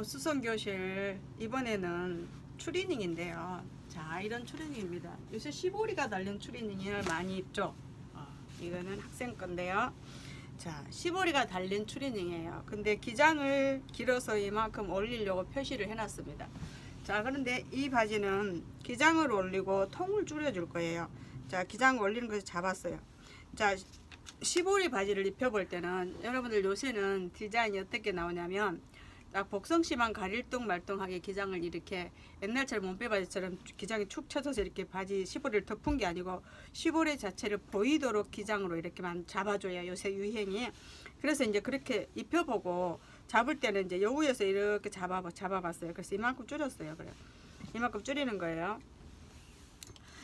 어, 수성교실 이번에는 추리닝인데요. 자 이런 추리닝입니다. 요새 시보리가 달린 추리닝을 많이 입죠. 어, 이거는 학생 건데요. 자 시보리가 달린 추리닝이에요. 근데 기장을 길어서 이만큼 올리려고 표시를 해놨습니다. 자 그런데 이 바지는 기장을 올리고 통을 줄여줄 거예요. 자 기장 올리는 것을 잡았어요. 자 시보리 바지를 입혀볼 때는 여러분들 요새는 디자인이 어떻게 나오냐면 딱 복성심한 가릴동 말똥하게 기장을 이렇게 옛날처럼 몸빼바지처럼 기장이 축 처져서 이렇게 바지 시보리를 덮은 게 아니고 시보리 자체를 보이도록 기장으로 이렇게만 잡아줘야 요새 유행이 그래서 이제 그렇게 입혀보고 잡을 때는 이제 여우에서 이렇게 잡아 잡아봤어요. 그래서 이만큼 줄였어요. 그래 이만큼 줄이는 거예요.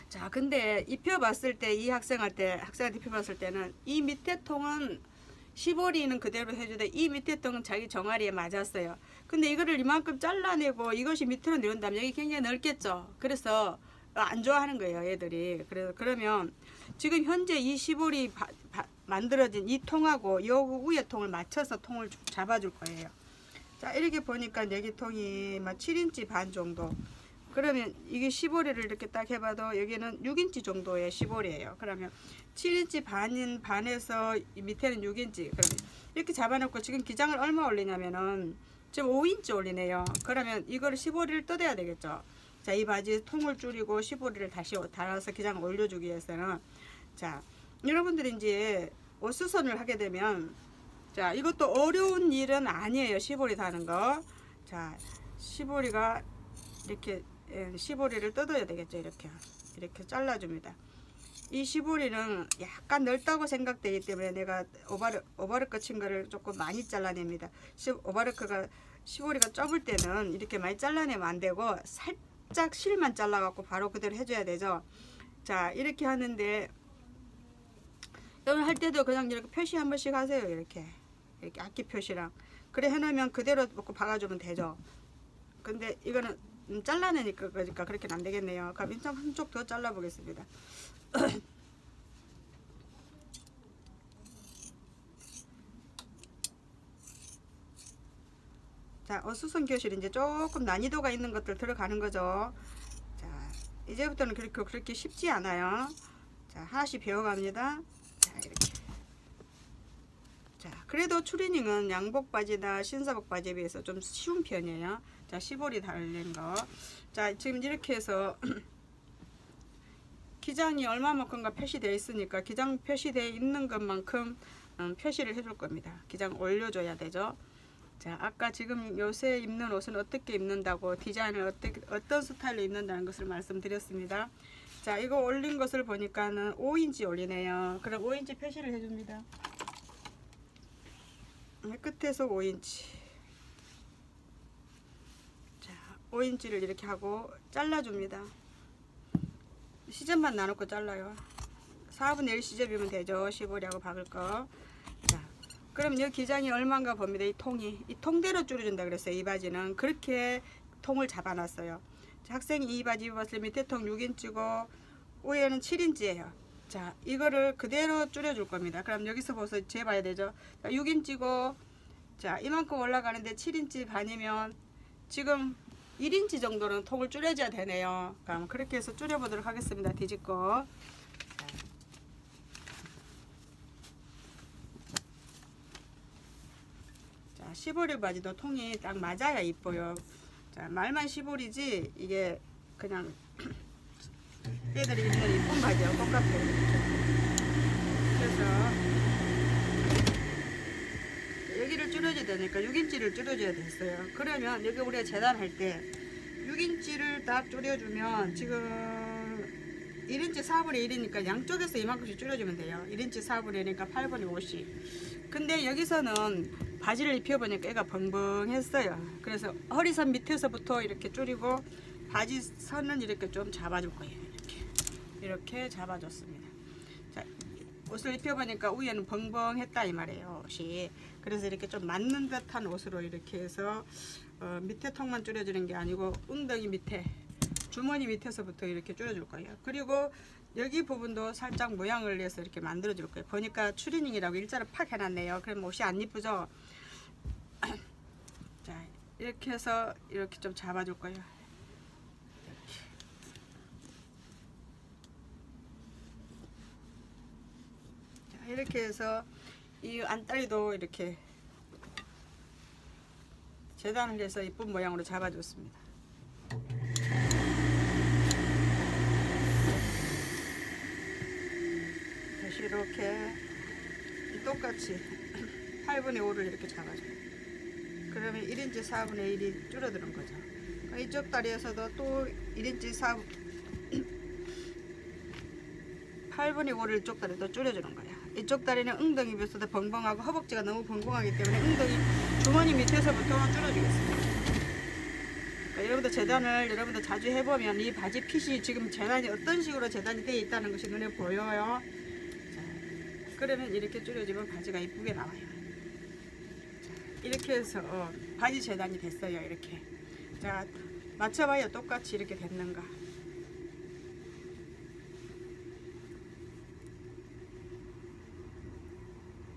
자 근데 입혀봤을 때 이 학생한테 학생한테 입혀봤을 때는 이 밑에 통은 시보리는 그대로 해주되 이 밑에 통은 자기 정아리에 맞았어요. 근데 이거를 이만큼 잘라내고 이것이 밑으로 내려온다면 여기 굉장히 넓겠죠. 그래서 안 좋아하는 거예요, 애들이. 그래서 그러면 지금 현재 이 시보리 바, 바, 만들어진 이 통하고 요 위에 통을 맞춰서 통을 잡아줄 거예요. 자, 이렇게 보니까 여기 통이 막 7인치 반 정도. 그러면 이게 시보리를 이렇게 딱 해봐도 여기는 6인치 정도의 시보리예요. 그러면 7인치 반인 반에서 밑에는 6인치. 그러면 이렇게 잡아놓고 지금 기장을 얼마 올리냐면은 지금 5인치 올리네요. 그러면 이거를 시보리를 뜯어야 되겠죠. 자, 이 바지 통을 줄이고 시보리를 다시 달아서 기장을 올려주기 위해서는 자, 여러분들이 이제 옷 수선을 하게 되면 자, 이것도 어려운 일은 아니에요. 시보리 다는 거. 자, 시보리가 이렇게 시보리를 뜯어야 되겠죠. 이렇게 이렇게 잘라줍니다. 이 시보리는 약간 넓다고 생각되기 때문에 내가 오바르, 오바르크 친 거를 조금 많이 잘라냅니다. 시, 오바르크가 시보리가 좁을 때는 이렇게 많이 잘라내면 안 되고 살짝 실만 잘라갖고 바로 그대로 해줘야 되죠. 자 이렇게 하는데 여러분 할 때도 그냥 이렇게 표시 한 번씩 하세요. 이렇게 이렇게 악기 표시랑 그래 해놓으면 그대로 먹고 박아주면 되죠. 근데 이거는 음, 잘라내니까 그러니까 그렇게는 안 되겠네요. 그럼 인상 한쪽 더 잘라 보겠습니다. 자, 어수선 교실 이제 조금 난이도가 있는 것들 들어가는 거죠. 자, 이제부터는 그렇게 그렇게 쉽지 않아요. 자, 하나씩 배워갑니다. 자, 이렇게. 자, 그래도 추리닝은 양복 바지나 신사복 바지에 비해서 좀 쉬운 편이에요. 자, 시볼이 달린 거. 자, 지금 이렇게 해서 기장이 얼마만큼가 표시되어 있으니까 기장 표시되어 있는 것만큼 음, 표시를 해줄 겁니다. 기장 올려줘야 되죠. 자, 아까 지금 요새 입는 옷은 어떻게 입는다고 디자인을 어떻게, 어떤 스타일로 입는다는 것을 말씀드렸습니다. 자, 이거 올린 것을 보니까는 5인치 올리네요. 그럼 5인치 표시를 해줍니다. 끝에서 5인치. 자, 5인치를 이렇게 하고 잘라줍니다. 시접만 나놓고 잘라요. 4분의 1 시접이면 되죠. 15량을 박을 거. 자, 그럼 여기 기장이 얼마인가 봅니다. 이 통이. 이 통대로 줄여준다 그랬어요. 이 바지는. 그렇게 통을 잡아놨어요. 자, 학생이 이 바지 입었을 때 밑에 통 6인치고 위에는 7인치예요. 자, 이거를 그대로 줄여줄 겁니다. 그럼 여기서 보세요. 재봐야 되죠. 자, 6인치고 자, 이만큼 올라가는데 7인치 반이면 지금 1인치 정도는 통을 줄여줘야 되네요. 그럼 그렇게 해서 줄여보도록 하겠습니다. 뒤집고. 자, 시보리 바지도 통이 딱 맞아야 이뻐요. 자, 말만 시보리지 이게 그냥 애들이 입는 이쁜 바지하고 똑같아요. 그래서 여기를 줄여줘야 되니까 6인치를 줄여줘야 됐어요. 그러면 여기 우리가 재단할 때 6인치를 딱 줄여주면 지금 1인치 4분의 1이니까 양쪽에서 이만큼씩 줄여주면 돼요. 1인치 4분의 1이니까 8분의 50. 근데 여기서는 바지를 입혀보니까 애가 벙벙했어요. 그래서 허리선 밑에서부터 이렇게 줄이고 바지 선은 이렇게 좀 잡아줄 거예요. 이렇게 잡아줬습니다. 자, 옷을 입혀보니까 위에는 벙벙했다 이 말이에요. 옷이. 그래서 이렇게 좀 맞는 듯한 옷으로 이렇게 해서 어, 밑에 통만 줄여주는 게 아니고 엉덩이 밑에 주머니 밑에서부터 이렇게 줄여줄 거예요. 그리고 여기 부분도 살짝 모양을 내서 이렇게 만들어 줄 거예요. 보니까 추리닝이라고 일자로 팍 해놨네요. 그럼 옷이 안 이쁘죠? 자, 이렇게 해서 이렇게 좀 잡아줄 거예요. 이렇게 해서 이 안다리도 이렇게 재단을 해서 이쁜 모양으로 잡아줬습니다. 다시 이렇게 똑같이 8분의 5를 이렇게 잡아줘요. 그러면 1인치 4분의 1이 줄어드는 거죠. 그러니까 이쪽 다리에서도 또 1인치 4 8분의 5를 이쪽 다리도 줄여주는 거야. 이쪽 다리는 엉덩이 밑에서 벙벙하고 허벅지가 너무 벙벙하기 때문에 엉덩이 주머니 밑에서부터 줄여주겠습니다. 그러니까 여러분들 재단을 여러분들 자주 해보면 이 바지 핏이 지금 재단이 어떤 식으로 재단이 되어 있다는 것이 눈에 보여요. 자, 그러면 이렇게 줄여주면 바지가 이쁘게 나와요. 자, 이렇게 해서 어, 바지 재단이 됐어요. 이렇게. 자, 맞춰봐요. 똑같이 이렇게 됐는가.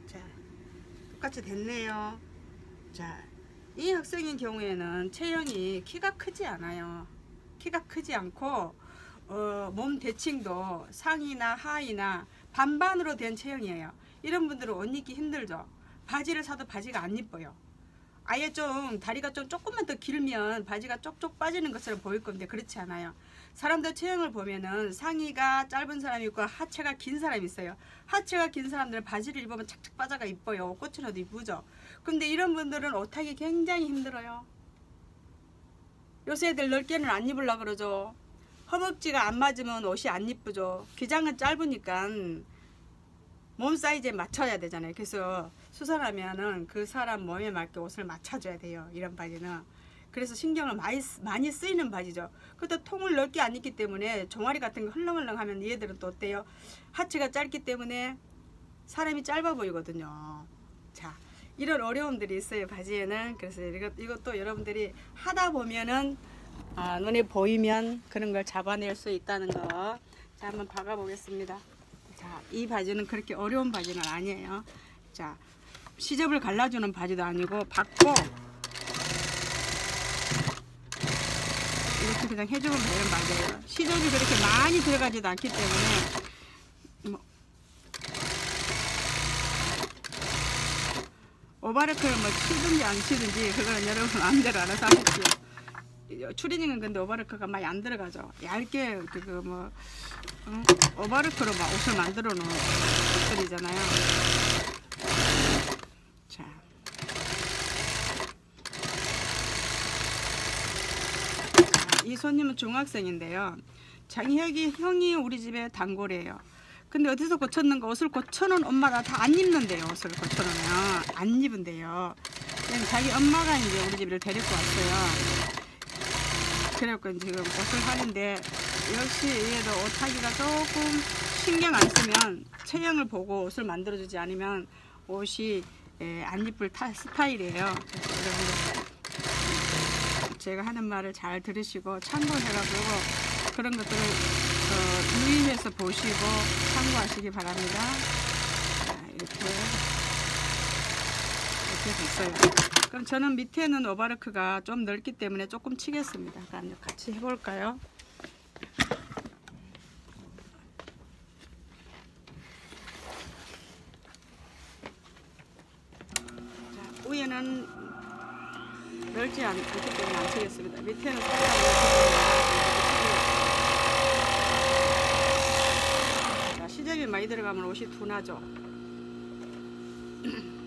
자, 똑같이 됐네요. 자, 이 학생인 경우에는 체형이 키가 크지 않아요. 키가 크지 않고 어, 몸 대칭도 상이나 하이나 반반으로 된 체형이에요. 이런 분들은 옷 입기 힘들죠. 바지를 사도 바지가 안 이뻐요. 아예 좀 다리가 좀 조금만 더 길면 바지가 쪽쪽 빠지는 것처럼 보일 건데 그렇지 않아요. 사람들 체형을 보면은 상의가 짧은 사람이 있고 하체가 긴 사람이 있어요. 하체가 긴 사람들은 바지를 입으면 착착 빠져가 이뻐요. 옷 이쁘죠. 근데 이런 분들은 옷하기 굉장히 힘들어요. 요새 애들 넓게는 안 입으려 그러죠. 허벅지가 안 맞으면 옷이 안 이쁘죠. 기장은 짧으니까 몸 사이즈에 맞춰야 되잖아요. 그래서 수선하면은 그 사람 몸에 맞게 옷을 맞춰줘야 돼요. 이런 바지는. 그래서 신경을 많이, 쓰- 많이 쓰이는 바지죠. 그것도 통을 넓게 안 입기 때문에 종아리 같은 거 헐렁헐렁하면 얘들은 또 어때요? 하체가 짧기 때문에 사람이 짧아 보이거든요. 자, 이런 어려움들이 있어요 바지에는. 그래서 이것, 이것도 여러분들이 하다 보면은 아, 눈에 보이면 그런 걸 잡아낼 수 있다는 거. 자, 한번 박아 보겠습니다. 자, 이 바지는 그렇게 어려운 바지는 아니에요. 자, 시접을 갈라주는 바지도 아니고 받고 이렇게 그냥 해주면 되는 바지예요. 시접이 그렇게 많이 들어가지도 않기 때문에 뭐 오바르크를 뭐 치든지 안 치든지 그거는 여러분 마음대로 알아서 하십시오. 추리닝은 근데 오바르크가 많이 안 들어가죠. 얇게 그거 뭐 어? 오바르크로 막 옷을 만들어 놓은 옷들이잖아요. 자. 자, 이 손님은 중학생인데요. 장혁이 형이 우리 집에 단골이에요. 근데 어디서 고쳤는가 옷을 고쳐놓은 엄마가 다 안 입는데요. 옷을 고쳐놓으면 안 입은데요. 자기 엄마가 이제 우리 집을 데리고 왔어요. 그래갖고 지금 옷을 하는데 역시 얘도 옷 하기가 조금 신경 안 쓰면 체형을 보고 옷을 만들어주지 않으면 옷이 예, 안 이쁠 타, 스타일이에요. 제가 하는 말을 잘 들으시고 참고해가지고 그런 것들을 어, 유의해서 보시고 참고하시기 바랍니다. 자, 이렇게 이렇게 됐어요. 그럼 저는 밑에는 오바르크가 좀 넓기 때문에 조금 치겠습니다. 그럼 같이 해볼까요? 자, 위에는 넓지 않, 않기 때문에 안 치겠습니다. 밑에는 살짝 시접이 많이 들어가면 옷이 둔하죠.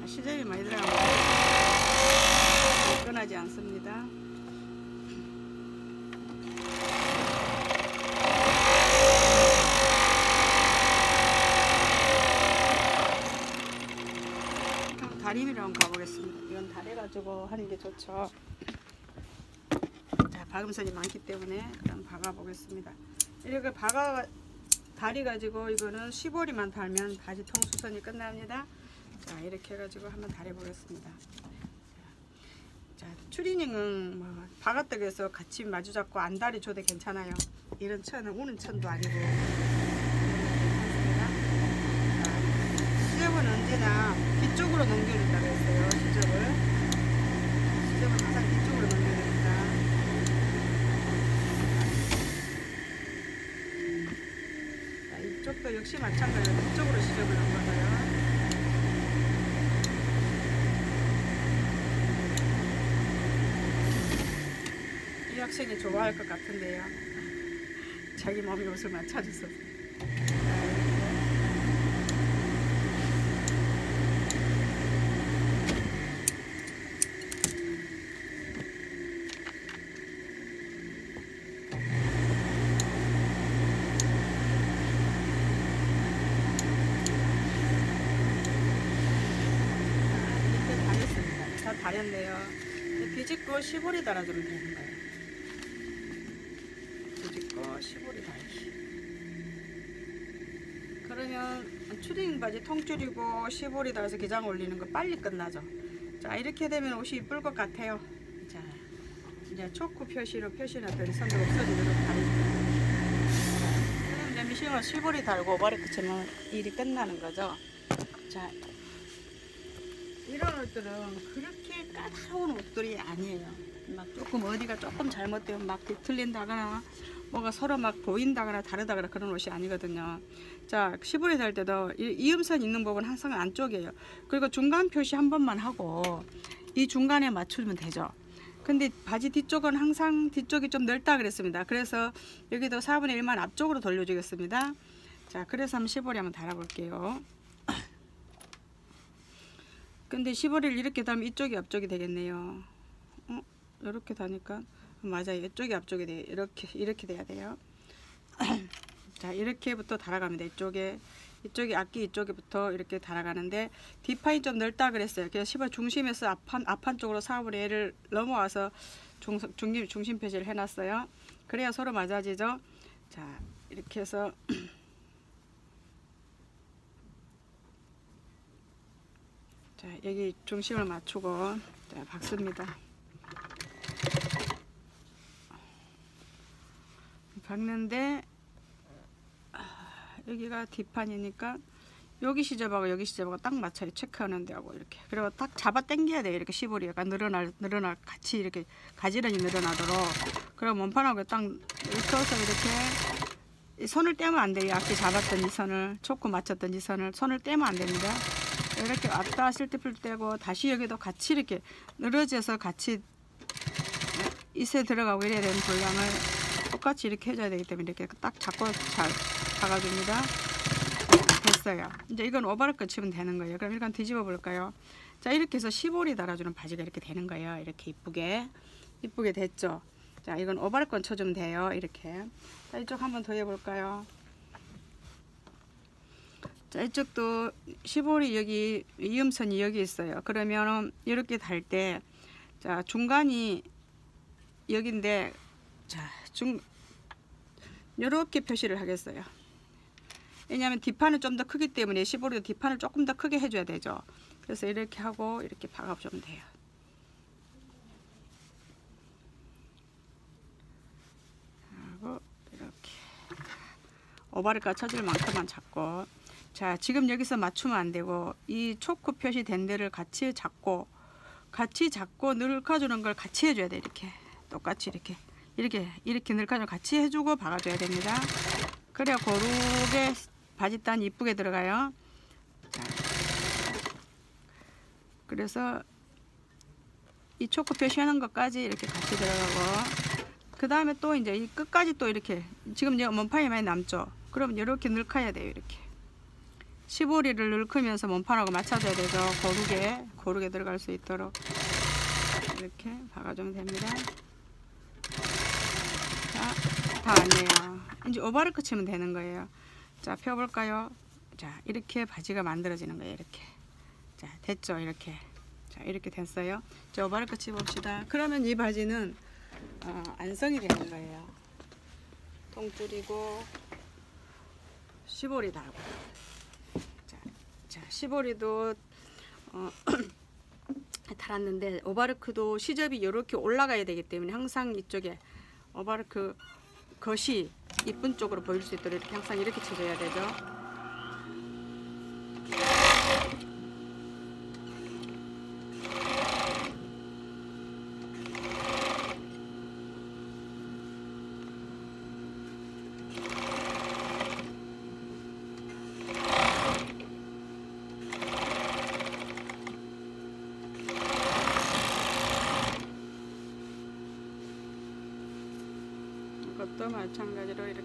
자, 시접이 많이 들어가면끈하지 않습니다. 그럼 다리미로 한번 가보겠습니다. 이건 다리 가지고 좋죠. 자, 박음선이 많기 때문에 그럼 박아 보겠습니다. 이렇게 박아 다리 가지고 이거는 15리만 달면 바지 통수선이 끝납니다. 자, 이렇게 해가지고 한번 달아보겠습니다. 자, 추리닝은 뭐 바가떡 에서 같이 마주 잡고 안다리 줘도 괜찮아요. 이런 천은 우는 천도 아니고 괜찮습니다. 자, 시접은 언제나 뒤쪽으로 넘겨준다고 했어요. 시접을 시접은 항상 뒤쪽으로 넘겨줍니다. 자, 이쪽도 역시 마찬가지로 뒤쪽으로 시접을 넘겨서요. 이 학생이 좋아할 것 같은데요. 자기 몸이 옷을 맞춰줘서. 이렇게 다 이제 비집고 시보리 달아주면 되는 거예요. 비집고 시보리 달기. 그러면 추리닝 바지 통줄이고 시보리 달아서 기장 올리는 거 빨리 끝나죠. 자 이렇게 되면 옷이 이쁠 것 같아요. 자 이제 초크 표시로 표시놨더니 선도 없어지도록 다립니다. 그럼 미싱으로 시보리 달고 머리 끝으면 일이 끝나는 거죠. 자 이런 옷들은 그렇게 까다로운 옷들이 아니에요. 막 조금 어디가 조금 잘못되면 막 뒤틀린다거나 뭐가 서로 막 보인다거나 다르다거나 그런 옷이 아니거든요. 자, 시보리 달 때도 이- 이음선 있는 부분 항상 안쪽이에요. 그리고 중간 표시 한 번만 하고 이 중간에 맞추면 되죠. 근데 바지 뒤쪽은 항상 뒤쪽이 좀 넓다 그랬습니다. 그래서 여기도 4분의 1만 앞쪽으로 돌려주겠습니다. 자, 그래서 한번 시보리 한번 달아볼게요. 근데 시보리를 이렇게 달면 이쪽이 앞쪽이 되겠네요. 어? 이렇게 다니까 맞아요. 이쪽이 앞쪽이 돼. 이렇게 이렇게 돼야 돼요. 자, 이렇게부터 달아갑니다. 이쪽에 이쪽이 앞뒤 이쪽에부터 이렇게 달아가는데 뒷판이 좀 넓다 그랬어요. 그래서 시보 중심에서 앞판 앞판 쪽으로 4분의 1을 넘어와서 중, 중심 중심 표시를 해놨어요. 그래야 서로 맞아지죠. 자, 이렇게 해서 자 여기 중심을 맞추고 자 박습니다. 박는데 아, 여기가 뒷판이니까 여기 시접하고 여기 시접하고 딱 맞춰요. 체크하는 데하고 이렇게. 그리고 딱 잡아 당겨야 돼요. 이렇게 시볼이 약간 늘어날 늘어날 같이 이렇게 가지런히 늘어나도록. 그리고 몸판하고 딱 이렇게 이렇게 이 손을 떼면 안 돼요. 앞에 잡았던 이 선을 초코 맞췄던 이 선을 손을 떼면 안 됩니다 이렇게 왔다 실티플 떼고 다시 여기도 같이 이렇게 늘어져서 같이 이세 들어가고 이래야 되는 분량을 똑같이 이렇게 해줘야 되기 때문에 이렇게 딱 잡고 잘 박아줍니다. 됐어요. 이제 이건 오바를 끝이면 되는 거예요. 그럼 일단 뒤집어 볼까요? 자 이렇게 해서 시볼이 달아주는 바지가 이렇게 되는 거예요. 이렇게 이쁘게 이쁘게 됐죠. 자 이건 오바를 건 쳐주면 돼요. 이렇게 자 이쪽 한번 더 해볼까요? 자 이쪽도 시볼이 여기 이음선이 여기 있어요. 그러면 이렇게 달 때 자 중간이 여기인데 자중 이렇게 표시를 하겠어요. 왜냐하면 뒷판은 좀 더 크기 때문에 시볼이도 뒷판을 조금 더 크게 해줘야 되죠. 그래서 이렇게 하고 이렇게 박아주면 돼요. 하고 이렇게 오바리가 쳐질 만큼만 잡고 자 지금 여기서 맞추면 안 되고 이 초크 표시 된 데를 같이 잡고 같이 잡고 늘까주는 걸 같이 해줘야 돼 이렇게. 똑같이 이렇게. 이렇게 이렇게 늘까주 같이 해주고 박아줘야 됩니다. 그래야 고르게 바지단 이쁘게 들어가요. 자, 그래서 이 초크 표시하는 것까지 이렇게 같이 들어가고 그 다음에 또 이제 이 끝까지 또 이렇게 지금 이제 몸판이 많이 남죠. 그럼 이렇게 늘카야 돼요 이렇게 시보리를 늘크면서 몸판하고 맞춰줘야 되죠 고르게 고르게 들어갈 수 있도록 이렇게 박아주면 됩니다. 자 다 왔네요. 이제 오바를 끝이면 되는 거예요. 자 펴볼까요? 자 이렇게 바지가 만들어지는 거예요 이렇게. 자 됐죠 이렇게. 자 이렇게 됐어요. 자 오바를 끝이 봅시다. 그러면 이 바지는 어, 안성이 되는 거예요. 통줄이고 시보리 달고. 자, 자 시보리도 어, 달았는데 오바르크도 시접이 이렇게 올라가야 되기 때문에 항상 이쪽에 오바르크 겉이 이쁜 쪽으로 보일 수 있도록 항상 이렇게 쳐줘야 되죠. 것도 마찬가지로 이렇게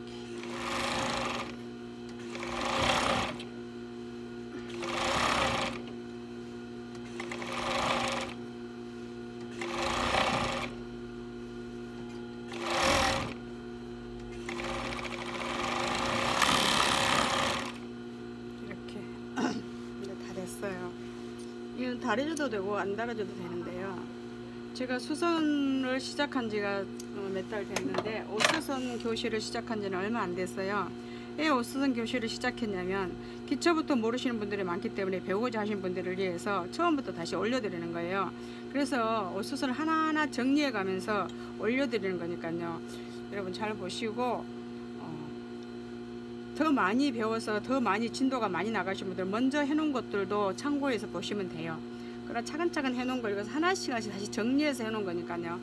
이렇게 이제 다 됐어요. 이건 달아줘도 되고 안 달아줘도 되는데요. 제가 수선을 시작한 지가 어, 몇 달 됐는데 옷수선 교실을 시작한 지는 얼마 안 됐어요. 왜 옷수선 교실을 시작했냐면 기초부터 모르시는 분들이 많기 때문에 배우고자 하신 분들을 위해서 처음부터 다시 올려드리는 거예요. 그래서 옷수선을 하나하나 정리해 가면서 올려드리는 거니까요. 여러분 잘 보시고 어, 더 많이 배워서 더 많이 진도가 많이 나가신 분들 먼저 해놓은 것들도 참고해서 보시면 돼요. 그러나 차근차근 해놓은 걸 이거 하나씩 하나씩 다시 정리해서 해놓은 거니까요.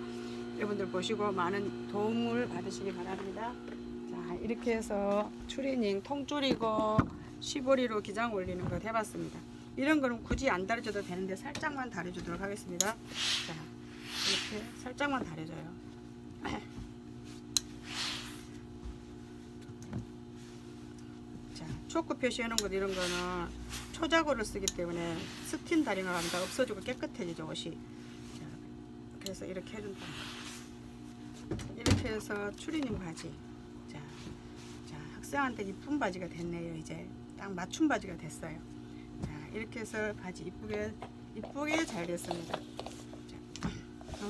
여러분들 보시고 많은 도움을 받으시기 바랍니다. 자 이렇게 해서 추리닝 통줄이고 시보리로 기장 올리는 거 해봤습니다. 이런 거는 굳이 안 다려줘도 되는데 살짝만 다려주도록 하겠습니다. 자 이렇게 살짝만 다려줘요. 자, 초코 표시해놓은 것 이런 거는 초자고를 쓰기 때문에 스틴 다리가 다 없어지고 깨끗해지죠 옷이. 자, 그래서 이렇게 해준다. 이렇게 해서 추리닝 바지. 자, 자 학생한테 이쁜 바지가 됐네요. 이제 딱 맞춤 바지가 됐어요. 자, 이렇게 해서 바지 이쁘게 이쁘게 잘 됐습니다. 자,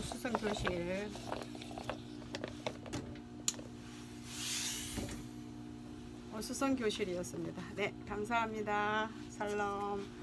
수선 교실. 수선 교실이었습니다. 네, 감사합니다. 살롬.